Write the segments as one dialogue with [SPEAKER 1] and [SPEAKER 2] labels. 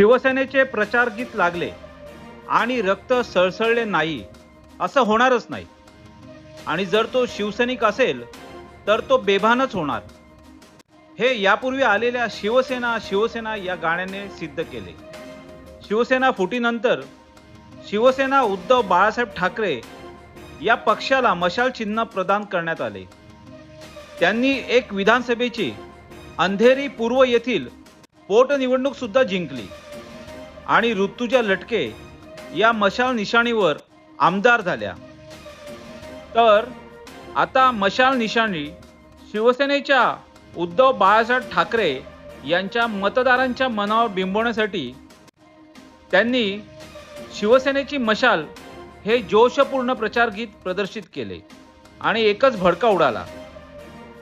[SPEAKER 1] शिवसेनेचे प्रचार गीत लागले आणि रक्त सळसळले नाही असं होणारच नाही. आणि जर तो शिवसैनिक असेल तर तो बेभानच होणार. हे यापूर्वी आलेल्या शिवसेना शिवसेना या गाण्याने सिद्ध केले. शिवसेना फुटीनंतर शिवसेना उद्धव बाळासाहेब ठाकरे या पक्षाला मशाल चिन्ह प्रदान करण्यात आले. त्यांनी एक विधानसभेची अंधेरी पूर्व येथील पोटनिवडणूक सुद्धा जिंकली. आणि ऋतुजा लटके या मशाल निशाणीवर आमदार झाल्या. तर आता मशाल निशाणी शिवसेनेच्या उद्धव बाळासाहेब ठाकरे यांच्या मतदारांच्या मनावर बिंबवण्यासाठी त्यांनी शिवसेनेची मशाल हे जोशपूर्ण प्रचार गीत प्रदर्शित केले आणि एकच भडका उडाला.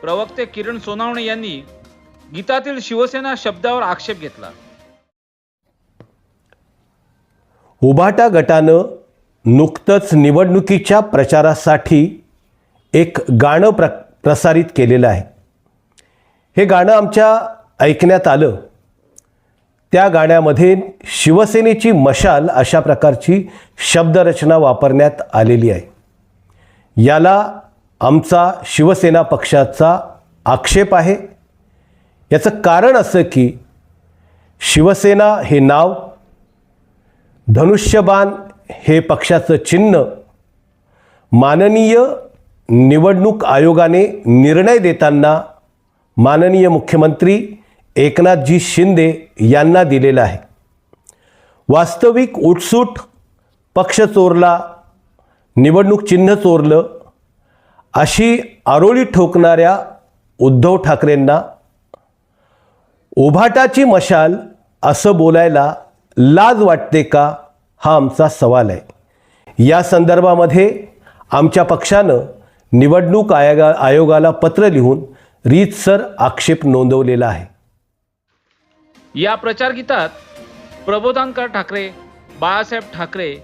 [SPEAKER 1] प्रवक्ते किरण सोनावणे यांनी गीतातील शिवसेना शब्दावर आक्षेप घेतला.
[SPEAKER 2] उभाटा गटानं नुकतंच निवडणुकीच्या प्रचारासाठी एक गाणं प्र प्रसारित केलेलं आहे. हे गाणं आमच्या ऐकण्यात आलं. त्या गाण्यामध्ये शिवसेनेची मशाल अशा प्रकारची शब्दरचना वापरण्यात आलेली आहे. याला आमचा शिवसेना पक्षाचा आक्षेप आहे. याचं कारण असं की शिवसेना हे नाव धनुष्यबाण हे पक्षाचं चिन्ह. माननीय निवडणूक आयोगाने निर्णय देताना माननीय मुख्यमंत्री एकनाथजी शिंदे यांना दिलेलं आहे. वास्तविक उठसूट पक्ष चोरला निवडणूक चिन्ह चोरलं अशी आरोळी ठोकणाऱ्या उद्धव ठाकरेंना उभाटाची मशाल असं बोलायला लाज वाटते का? हा आमचा सवाल आहे. या संदर्भामध्ये आमच्या पक्षानं निवडणूक आयोगा आयोगाला पत्र लिहून रीतसर आक्षेप नोंदवलेला आहे.
[SPEAKER 1] या प्रचारगीतात प्रबोधांकर ठाकरे बाळासाहेब ठाकरे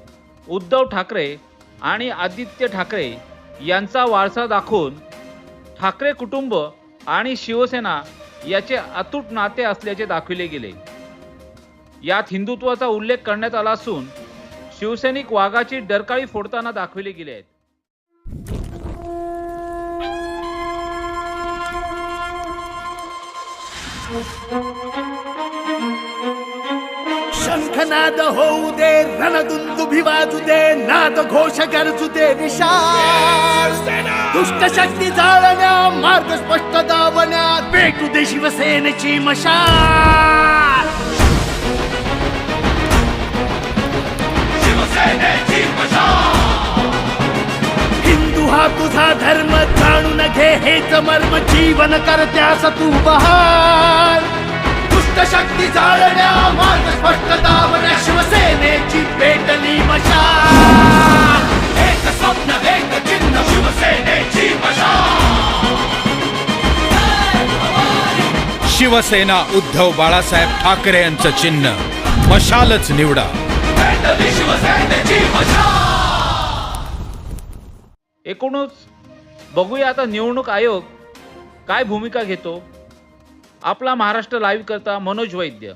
[SPEAKER 1] उद्धव ठाकरे आणि आदित्य ठाकरे यांचा वारसा दाखवून ठाकरे कुटुंब आणि शिवसेना याचे अतूट नाते असल्याचे दाखविले गेले. यात हिंदुत्वाचा उल्लेख करण्यात आला असून शिवसैनिक वाघाची डरकाळी फोडताना दाखविले गेले आहेत.
[SPEAKER 3] शंखनाद होऊ दे रणदुंदुभी वाजू दे नाद घोष गरजू दे दुष्ट शक्ती जाळण्या मार्ग स्पष्ट दावण्या पेटू दे शिवसेनेची मशाल! तुझा धर्म जाणून घे हेच मर्म जीवन करत्यास तू बहार. दुष्ट शक्ती जाळण्या मार्ग स्पष्ट दावण्या शिवसेनेची पेटली मशाल एक स्वप्न एक चिन्ह शिवसेनेची मशाल
[SPEAKER 4] शिवसेना उद्धव बाळासाहेब ठाकरे यांचं चिन्ह मशालच निवडा.
[SPEAKER 3] पेटली शिवसेनेची मशाल
[SPEAKER 1] एकूणच बघूया आता निवडणूक आयोग काय भूमिका घेतो. आपला महाराष्ट्र लाईव्ह करता मनोज वैद्य.